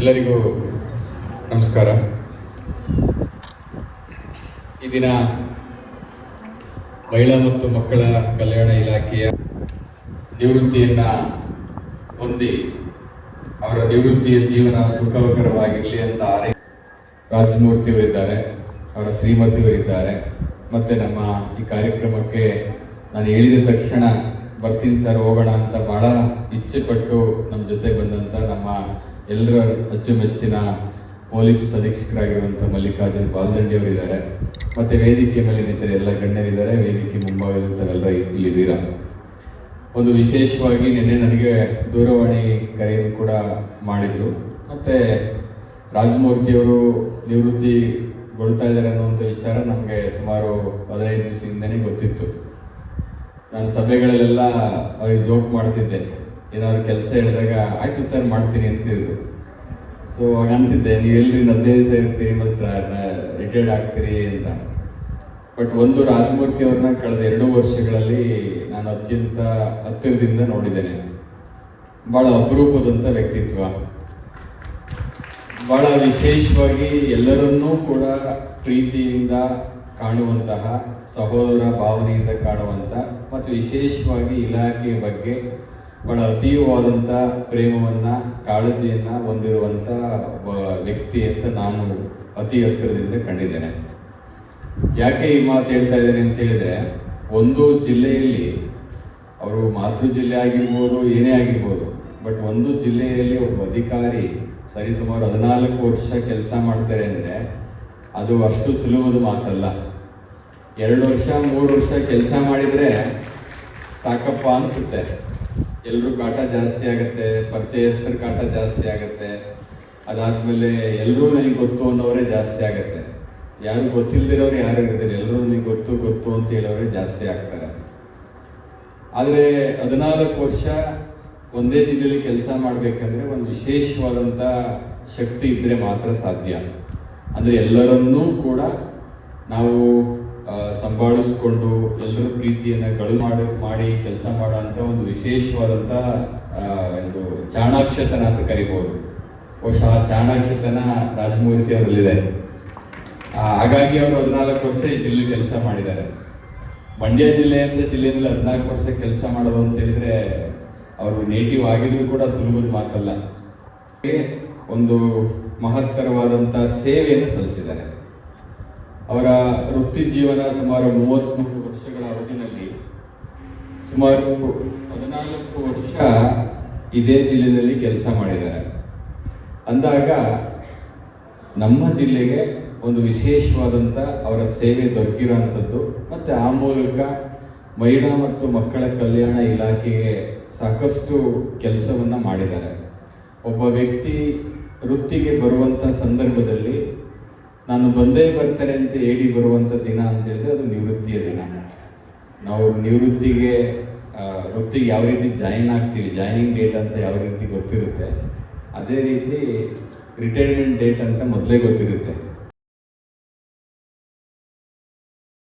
ಎಲ್ಲರಿಗೂ ನಮಸ್ಕಾರ. ಈ ದಿನ ಮಹಿಳಾ ಮತ್ತು ಮಕ್ಕಳ ಕಲ್ಯಾಣ ಇಲಾಖೆಯ ನಿವೃತ್ತಿಯನ್ನ ಹೊಂದಿ ಅವರ ನಿವೃತ್ತಿಯ ಜೀವನ ಸುಖಕರವಾಗಿರಲಿ ಅಂತ ಆರೈ ರಾಜಮೂರ್ತಿಯವರಿದ್ದಾರೆ, ಅವರ ಶ್ರೀಮತಿಯವರಿದ್ದಾರೆ. ಮತ್ತೆ ನಮ್ಮ ಈ ಕಾರ್ಯಕ್ರಮಕ್ಕೆ ನಾನು ಹೇಳಿದ ತಕ್ಷಣ ಬರ್ತೀನಿ ಸರ್, ಹೋಗೋಣ ಅಂತ ಬಹಳ ಇಚ್ಛೆ ಪಟ್ಟು ನಮ್ಮ ಜೊತೆ ಎಲ್ಲರ ಅಚ್ಚುಮೆಚ್ಚಿನ ಪೊಲೀಸ್ ಅಧೀಕ್ಷಕರಾಗಿರುವಂಥ ಮಲ್ಲಿಕಾರ್ಜುನ್ ಬಾಲ್ದಂಡಿ ಅವರಿದ್ದಾರೆ. ಮತ್ತೆ ವೇದಿಕೆ ಮೇಲೆ ನಿಂತಿರೋ ಎಲ್ಲ ಗಣ್ಯರಿದ್ದಾರೆ. ವೇದಿಕೆ ಮುಂಭಾಗದಲ್ಲರೆಲ್ಲ ಇಲ್ಲಿದ್ದೀರಾ? ಒಂದು ವಿಶೇಷವಾಗಿ ನಿನ್ನೆ ನನಗೆ ದೂರವಾಣಿ ಕರೆಯನ್ನು ಕೂಡ ಮಾಡಿದ್ರು. ಮತ್ತೆ ರಾಜಮೂರ್ತಿಯವರು ನಿವೃತ್ತಿಗೊಳ್ತಾ ಇದ್ದಾರೆ ಅನ್ನುವಂಥ ವಿಚಾರ ನಮಗೆ ಸುಮಾರು ಹದಿನೈದು ದಿವಸದಿಂದನೇ ಗೊತ್ತಿತ್ತು. ನಾನು ಸಭೆಗಳಲ್ಲೆಲ್ಲ ಅವ್ರಿಗೆ ಜೋಕ್ ಮಾಡ್ತಿದ್ದೆ. ಏನಾದ್ರು ಕೆಲಸ ಹೇಳಿದಾಗ, ಆಯ್ತು ಸರ್, ಮಾಡ್ತೀನಿ ಅಂತಿದ್ರು ಸೊ ಆಗ ಅಂತಿದ್ದೆ, ನೀವು ಎಲ್ರಿ ಹದಿನೈದು ದಿವಸ ಇರ್ತೀರಿ ಮತ್ತು ರಿಟೈರ್ಡ್ ಆಗ್ತೀರಿ ಅಂತ. ಬಟ್ ಒಂದು ರಾಜಮೂರ್ತಿ ಅವ್ರನ್ನ ಕಳೆದ ಎರಡು ವರ್ಷಗಳಲ್ಲಿ ನಾನು ಅತ್ಯಂತ ಹತ್ತಿರದಿಂದ ನೋಡಿದ್ದೇನೆ. ಬಹಳ ಅಪರೂಪದಂಥ ವ್ಯಕ್ತಿತ್ವ. ಬಹಳ ವಿಶೇಷವಾಗಿ ಎಲ್ಲರನ್ನೂ ಕೂಡ ಪ್ರೀತಿಯಿಂದ ಕಾಣುವಂತಹ ಸಹೋದರ ಭಾವನೆಯಿಂದ ಕಾಣುವಂತ ಮತ್ತು ವಿಶೇಷವಾಗಿ ಇಲಾಖೆಯ ಬಗ್ಗೆ ಬಹಳ ಅತೀವವಾದಂಥ ಪ್ರೇಮವನ್ನ, ಕಾಳಜಿಯನ್ನ ಹೊಂದಿರುವಂತ, ಒಬ್ಬ ವ್ಯಕ್ತಿ ಅಂತ ನಾನು ಅತಿ ಹತ್ತಿರದಿಂದ ಕಂಡಿದ್ದೇನೆ. ಯಾಕೆ ಈ ಮಾತು ಹೇಳ್ತಾ ಇದ್ದೇನೆ ಅಂತ ಹೇಳಿದ್ರೆ, ಒಂದು ಜಿಲ್ಲೆಯಲ್ಲಿ, ಅವರು ಮಾತೃ ಜಿಲ್ಲೆ ಆಗಿರ್ಬೋದು, ಏನೇ ಆಗಿರ್ಬೋದು, ಬಟ್ ಒಂದು ಜಿಲ್ಲೆಯಲ್ಲಿ ಒಬ್ಬ ಅಧಿಕಾರಿ ಸರಿಸುಮಾರು ಹದಿನಾಲ್ಕು ವರ್ಷ ಕೆಲಸ ಮಾಡ್ತಾರೆ ಅಂದರೆ, ಅದು ಅಷ್ಟು ಸುಲಭದ ಮಾತಲ್ಲ. ಎರಡು ವರ್ಷ, ಮೂರು ವರ್ಷ ಕೆಲಸ ಮಾಡಿದರೆ ಸಾಕಪ್ಪ ಅನ್ಸುತ್ತೆ. ಎಲ್ರೂ ಕಾಟ ಜಾಸ್ತಿ ಆಗುತ್ತೆ, ಪರಿಚಯಸ್ಥರ ಕಾಟ ಜಾಸ್ತಿ ಆಗುತ್ತೆ. ಅದಾದ್ಮೇಲೆ ಎಲ್ಲರೂ ನನಗೆ ಗೊತ್ತು ಅನ್ನೋರೇ ಜಾಸ್ತಿ ಆಗುತ್ತೆ. ಯಾರು ಗೊತ್ತಿಲ್ದಿರೋರು ಯಾರು ಇರ್ತಾರೆ? ಎಲ್ಲರೂ ನನಗೆ ಗೊತ್ತು ಗೊತ್ತು ಅಂತ ಹೇಳೋರೇ ಜಾಸ್ತಿ ಆಗ್ತಾರೆ. ಆದರೆ ಹದಿನಾಲ್ಕು ವರ್ಷ ಒಂದೇ ಜಿಲ್ಲೆಯಲ್ಲಿ ಕೆಲಸ ಮಾಡಬೇಕಂದ್ರೆ ಒಂದು ವಿಶೇಷವಾದಂಥ ಶಕ್ತಿ ಇದ್ದರೆ ಮಾತ್ರ ಸಾಧ್ಯ. ಅಂದ್ರೆ ಎಲ್ಲರನ್ನೂ ಕೂಡ ನಾವು ಸಂಭಾಳಿಸ್ಕೊಂಡು ಎಲ್ಲರ ಪ್ರೀತಿಯನ್ನ ಗಳಿಸ್ ಮಾಡಿ ಮಾಡಿ ಕೆಲಸ ಮಾಡುವಂತ ಒಂದು ವಿಶೇಷವಾದಂತ ಒಂದು ಚಾಣಾಕ್ಷತನ ಅಂತ ಕರಿಬಹುದು ಬಹುಶಃ ಆ ಚಾಣಾಕ್ಷತನ ರಾಜಮೂರ್ತಿ ಅವರಲ್ಲಿದೆ. ಹಾಗಾಗಿ ಅವರು ಹದಿನಾಲ್ಕು ವರ್ಷ ಈ ಜಿಲ್ಲೆ ಕೆಲಸ ಮಾಡಿದ್ದಾರೆ. ಮಂಡ್ಯ ಜಿಲ್ಲೆ ಅಂತ ಜಿಲ್ಲೆಯಲ್ಲಿ ಹದಿನಾಲ್ಕು ವರ್ಷ ಕೆಲಸ ಮಾಡೋದು ಅಂತ ಹೇಳಿದ್ರೆ ಅವರು ನೇಟಿವ್ ಆಗಿದ್ರು ಕೂಡ ಸುಲಭದ ಮಾತಲ್ಲ. ಒಂದು ಮಹತ್ತರವಾದಂತ ಸೇವೆಯನ್ನು ಸಲ್ಲಿಸಿದ್ದಾರೆ. ಅವರ ವೃತ್ತಿ ಜೀವನ ಸುಮಾರು ಮೂವತ್ಮೂರು ವರ್ಷಗಳ ಅವಧಿನಲ್ಲಿ ಸುಮಾರು ಹದಿನಾಲ್ಕು ವರ್ಷ ಇದೇ ಜಿಲ್ಲೆಯಲ್ಲಿ ಕೆಲಸ ಮಾಡಿದ್ದಾರೆ. ಅಂದಾಗ ನಮ್ಮ ಜಿಲ್ಲೆಗೆ ಒಂದು ವಿಶೇಷವಾದಂಥ ಅವರ ಸೇವೆ ದೊರಕಿರೋಂಥದ್ದು ಮತ್ತು ಆ ಮೂಲಕ ಮಹಿಳಾ ಮತ್ತು ಮಕ್ಕಳ ಕಲ್ಯಾಣ ಇಲಾಖೆಗೆ ಸಾಕಷ್ಟು ಕೆಲಸವನ್ನು ಮಾಡಿದ್ದಾರೆ. ಒಬ್ಬ ವ್ಯಕ್ತಿ ವೃತ್ತಿಗೆ ಬರುವಂಥ ಸಂದರ್ಭದಲ್ಲಿ ನಾನು ಬಂದೇ ಬರ್ತಾರೆ ಅಂತ ಹೇಳಿ ಬರುವಂಥ ದಿನ ಅಂತ ಹೇಳಿದ್ರೆ ಅದು ನಿವೃತ್ತಿಯ ದಿನ. ನಾವು ನಿವೃತ್ತಿಗೆ ವೃತ್ತಿಗೆ ಯಾವ ರೀತಿ ಜಾಯಿನ್ ಆಗ್ತೀವಿ ಜಾಯ್ನಿಂಗ್ ಡೇಟ್ ಅಂತ ಯಾವ ರೀತಿ ಗೊತ್ತಿರುತ್ತೆ, ಅದೇ ರೀತಿ ರಿಟೈರ್ಮೆಂಟ್ ಡೇಟ್ ಅಂತ ಮೊದಲೇ ಗೊತ್ತಿರುತ್ತೆ.